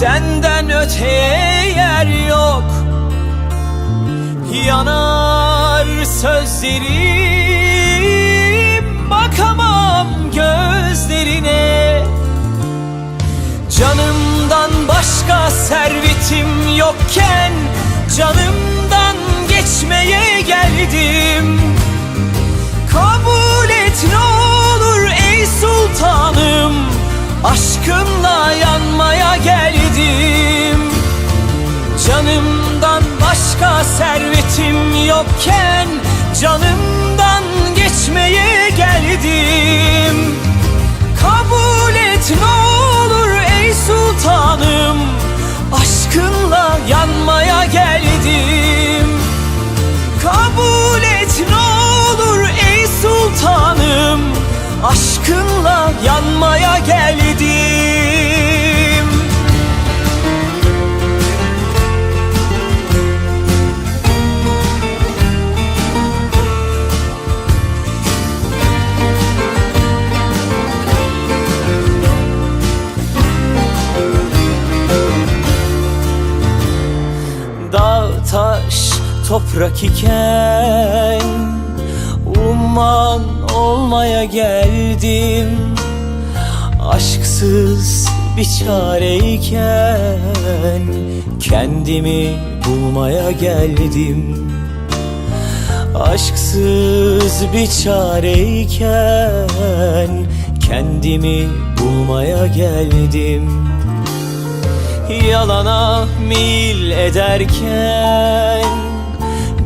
Senden öteye yer yok. Yanar sözlerim Bakamam gözlerine. Canımdan başka servetim yokken Canımdan geçmeye geldim. Kabul et ne olur ey sultanım Aşkınla yokken Canımdan geçmeye geldim. Kabul et ne olur ey sultanım Aşkınla yanmaya toprak iken Umman olmaya geldim Aşksız bir çareyken Kendimi bulmaya geldim Aşksız bir çareyken Kendimi bulmaya geldim Yalana mil ederken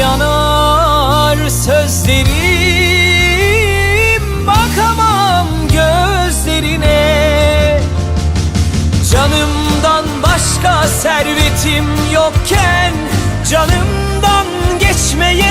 Yanar sözlerim. Bakamam gözlerine. Canımdan başka servetim yokken Canımdan geçmeye